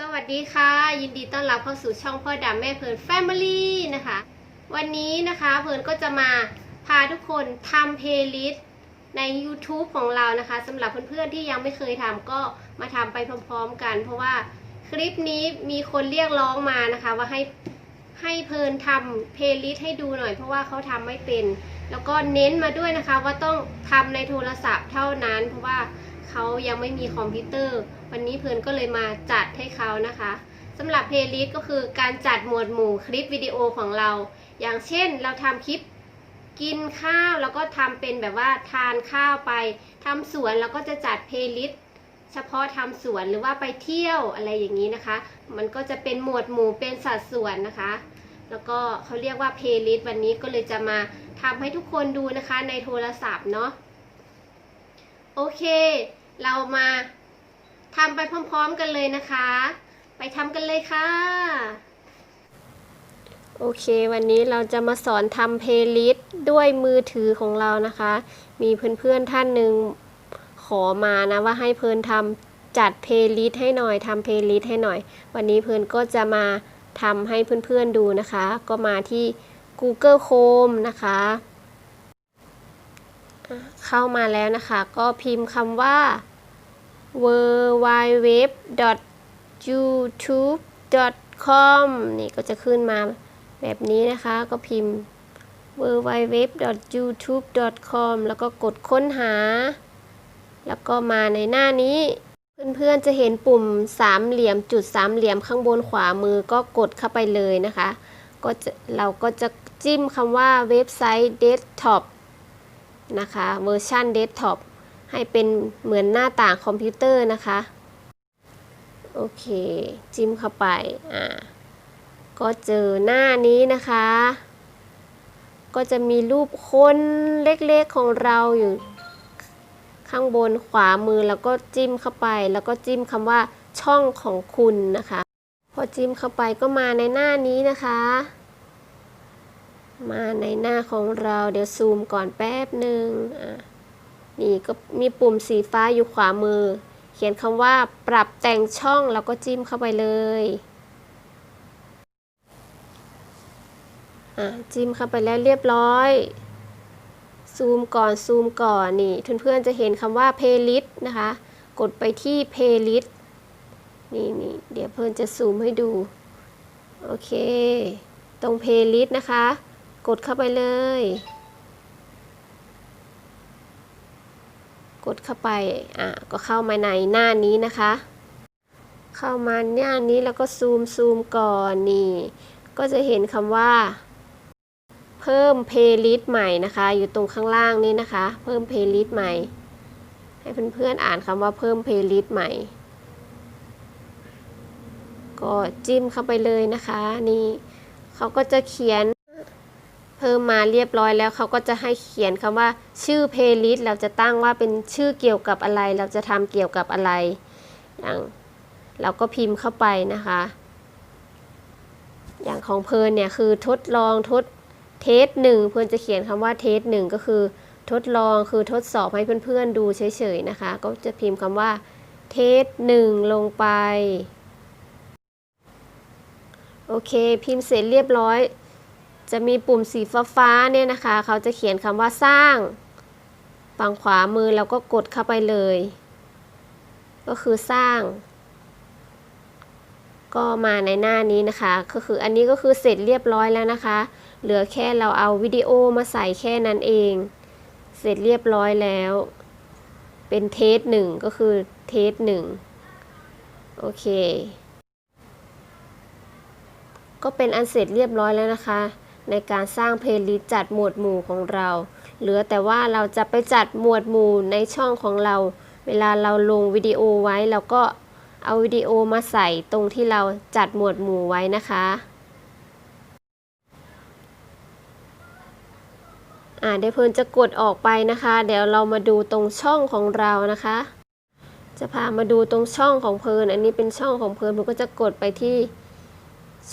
สวัสดีค่ะ ยินดีต้อนรับเข้าสู่ช่องพ่อดำแม่เพลินแฟมิลี่นะคะ วันนี้นะคะเพลินก็จะมาพาทุกคนทำเพลย์ลิสต์ใน YouTube ของเรานะคะสำหรับเพื่อนๆที่ยังไม่เคยทำก็มาทำไปพร้อมๆกัน เพราะว่าคลิปนี้มีคนเรียกร้องมานะคะ ว่าให้ให้เพลินทำเพลย์ลิสต์ให้ดูหน่อยเพราะว่าเขาทำไม่เป็น แล้วก็เน้นมาด้วยนะคะว่าต้องทำในโทรศัพท์เท่านั้น เพราะว่า เขายังไม่มีคอมพิวเตอร์ วันนี้เพลินก็เลยมาจัดให้เขานะคะสำหรับเพลย์ลิสต์ก็คือการจัดหมวดหมู่คลิปวิดีโอของเรา อย่างเช่นเราทำคลิปกินข้าวแล้วก็ทำเป็นแบบว่าทานข้าวไปทำสวนเราก็จะจัดเพลย์ลิสต์เฉพาะทำสวนหรือว่าไปเที่ยวอะไรอย่างนี้นะคะ มันก็จะเป็นหมวดหมู่เป็นสัดส่วนนะคะ แล้วก็เขาเรียกว่าเพลย์ลิสต์วันนี้ก็เลยจะมาทำให้ทุกคนดูนะคะในโทรศัพท์เนาะ โอเค เรามาทำไปพร้อมๆกันเลยนะคะ ไปทำกันเลยค่ะ โอเค วันนี้เราจะมาสอนทำเพลย์ลิสต์ด้วยมือถือของเรานะคะ มีเพื่อนๆท่านหนึ่งขอมานะว่าให้เพลินทำจัดเพลย์ลิสต์ให้หน่อยทำเพลย์ลิสต์ให้หน่อย วันนี้เพลินก็จะมาทำให้เพื่อนๆดูนะคะ ก็มาที่ Google Chrome นะคะอะ เข้ามาแล้วนะคะ ก็พิมพ์คำว่า w w w youtube com นี่ก็จะขึ้นมาแบบนี้นะคะ ก็พิมพ์ w w w youtube com แล้วก็กดค้นหา แล้วก็มาในหน้านี้ เพื่อนๆจะเห็นปุ่มสามเหลี่ยมจุดสามเหลี่ยมข้างบนขวามือก็กดเข้าไปเลยนะคะ ก็เราก็จะจิ้มคำว่าเว็บไซต์เดสก์ท็อป นะคะเวอร์ชันเดสก์ท็อปให้เป็นเหมือนหน้าต่างคอมพิวเตอร์นะคะ โอเค จิ้มเข้าไป อ่า ก็เจอหน้านี้นะคะ ก็จะมีรูปคนเล็กๆของเราอยู่ ข้างบนขวามือแล้วก็จิ้มเข้าไป แล้วก็จิ้มคำว่าช่องของคุณนะคะ พอจิ้มเข้าไปก็มาในหน้านี้นะคะ มาในหน้าของเราเดี๋ยวซูมก่อนแป๊บหนึ่งอะนี่ก็มีปุ่มสีฟ้าอยู่ขวามือ เขียนคำว่าปรับแต่งช่องแล้วก็จิ้มเข้าไปเลยอะจิ้มเข้าไปแล้วเรียบร้อย ซูมก่อนซูมก่อนนี่เพื่อนๆจะเห็นคำว่า playlist นะคะ กดไปที่ playlist นี่นี่เดี๋ยวเพื่อนจะซูมให้ดู โอเค ตรง playlist นะคะ กดเข้าไปเลย กดเข้าไป อะ ก็เข้ามาในหน้านี้นะคะ เข้ามาหน้านี้แล้วก็ซูมซูมก่อนนี่ ก็จะเห็นคำว่า เพิ่มเพลย์ลิสต์ใหม่นะคะ อยู่ตรงข้างล่างนี้นะคะ เพิ่มเพลย์ลิสต์ใหม่ ให้เพื่อนๆอ่านคำว่าเพิ่มเพลย์ลิสต์ใหม่ก็จิ้มเข้าไปเลยนะคะ นี่เขาก็จะเขียน พิ่มมาเรียบร้อยแล้วเขาก็จะให้เขียนคำว่า ชื่อเพลย์ลิสต์เราจะตั้งว่าเป็นชื่อเกี่ยวกับอะไร เราจะทำเกี่ยวกับอะไร อย่างเราก็พิมพ์เข้าไปนะคะ อย่างของเพลินเนี่ยคือทดลองทดเทสหนึ่งเพลินจะเขียนคำว่าเทสหนึ่งก็คือทดลองคือทดสอบให้เพื่อนๆดูเฉยๆนะคะ ก็จะพิมพ์คำว่าเทสหนึ่งลงไป โอเค พิมพ์เสร็จเรียบร้อย จะมีปุ่มสีฟ้าๆเนี่ยนะคะ เขาจะเขียนคำว่าสร้างฝั่งขวามือแล้วก็กดเข้าไปเลย ก็คือสร้าง ก็มาในหน้านี้นะคะ ก็คืออันนี้ก็คือเสร็จเรียบร้อยแล้วนะคะ เหลือแค่เราเอาวิดีโอมาใส่แค่นั้นเอง เสร็จเรียบร้อยแล้ว เป็นเทสหนึ่งก็คือเทสหนึ่งโอเค ก็เป็นอันเสร็จเรียบร้อยแล้วนะคะ ในการสร้างเพลย์ลิสต์จัดหมวดหมู่ของเรา เหลือแต่ว่าเราจะไปจัดหมวดหมู่ในช่องของเรา เวลาเราลงวิดีโอไว้เราก็เอาวิดีโอมาใส่ตรงที่เราจัดหมวดหมู่ไว้นะคะอ่าเดี๋ยวเพิ่นจะกดออกไปนะคะ เดี๋ยวเรามาดูตรงช่องของเรานะคะ จะพามาดูตรงช่องของเพลิน อันนี้เป็นช่องของเพลินผมก็จะกดไปที่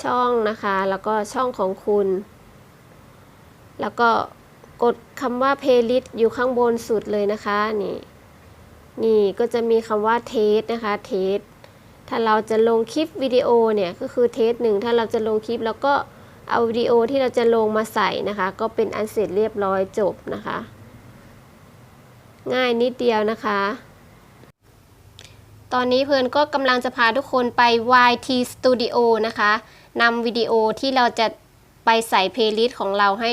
ช่องนะคะ แล้วก็ช่องของคุณ แล้วก็กดคำว่า playlist อยู่ข้างบนสุดเลยนะคะ นี่ นี่ก็จะมีคำว่าเทสนะคะเทสถ้าเราจะลงคลิปวิดีโอเนี่ยก็คือเทสหนึ่งถ้าเราจะลงคลิปแล้วก็เอาวิดีโอที่เราจะลงมาใส่นะคะ ก็เป็นอันเสร็จเรียบร้อยจบนะคะ ง่ายนิดเดียวนะคะ ตอนนี้เพื่อนก็กำลังจะพาทุกคนไป YT Studio นะคะนำวิดีโอที่เราจะ ไปใส่เพลย์ลิสต์ของเราให้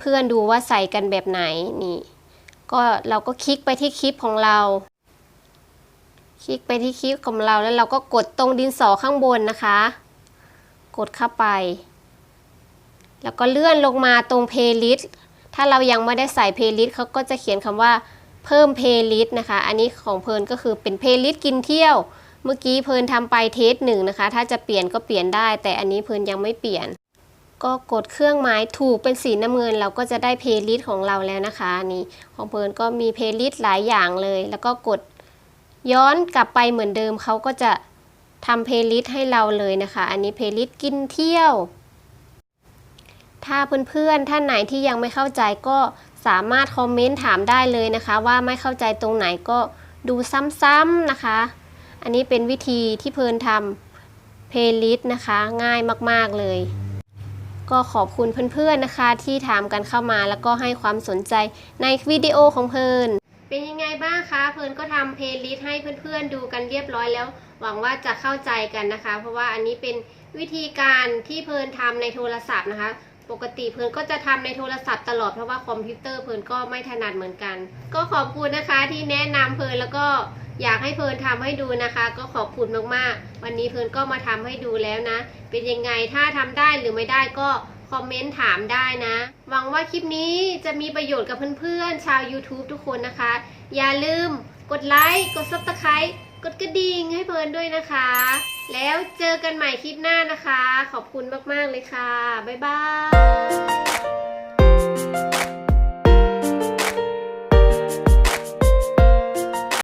เพื่อนๆดูว่าใส่กันแบบไหนนี่ ก็เราก็คลิกไปที่คลิปของเรา คลิกไปที่คลิปของเราแล้วเราก็กดตรงดินสอข้างบนนะคะ กดเข้าไป แล้วก็เลื่อนลงมาตรงเพลย์ลิสต์ถ้าเรายังไม่ได้ใส่เพลย์ลิสต์เขาก็จะเขียนคำว่าเพิ่มเพลย์ลิสต์นะคะ อันนี้ของเพลินก็คือเป็นเพลย์ลิสต์กินเที่ยว เมื่อกี้เพลินทำไปเทสหนึ่งนะคะ ถ้าจะเปลี่ยนก็เปลี่ยนได้ แต่อันนี้เพลินยังไม่เปลี่ยน ก็กดเครื่องหมายถูกเป็นสีน้ำเงิน เราก็จะได้เพลย์ลิสต์ของเราแล้วนะคะนี่ของเพลินก็มีเพลย์ลิสต์หลายอย่างเลย แล้วก็กดย้อนกลับไปเหมือนเดิมเขาก็จะทำเพลย์ลิสต์ให้เราเลยนะคะ อันนี้เพลย์ลิสต์กินเที่ยว ถ้าเพื่อนๆท่านไหนที่ยังไม่เข้าใจก็สามารถคอมเมนต์ถามได้เลยนะคะ ว่าไม่เข้าใจตรงไหนก็ดูซ้ำๆนะคะ อันนี้เป็นวิธีที่เพลินทำเพลย์ลิสต์นะคะ ง่ายมากๆเลย ก็ขอบคุณเพื่อนๆนะคะ ที่ถามกันเข้ามาแล้วก็ให้ความสนใจในวิดีโอของเพลินเป็นยังไงบ้างคะเพลินก็ทำเพลย์ลิสต์ให้เพื่อนๆดูกันเรียบร้อยแล้ว หวังว่าจะเข้าใจกันนะคะ เพราะว่าอันนี้เป็นวิธีการที่เพลินทำในโทรศัพท์นะคะ ปกติเพลินก็จะทำในโทรศัพท์ตลอดเพราะว่าคอมพิวเตอร์เพลินก็ไม่ถนัดเหมือนกัน ก็ขอบคุณนะคะที่แนะนำเพลินแล้วก็ อยากให้เพลินทำให้ดูนะคะ ก็ขอบคุณมากๆ วันนี้เพลินก็มาทำให้ดูแล้วนะ เป็นยังไงถ้าทำได้หรือไม่ได้ก็คอมเมนต์ถามได้นะ หวังว่าคลิปนี้จะมีประโยชน์กับเพื่อนๆ ชาว YouTube ทุกคนนะคะ อย่าลืมกดไลค์กด Subscribe กดกระดิ่งให้เพลินด้วยนะคะ แล้วเจอกันใหม่คลิปหน้านะคะ ขอบคุณมากๆเลยค่ะ บ๊ายบาย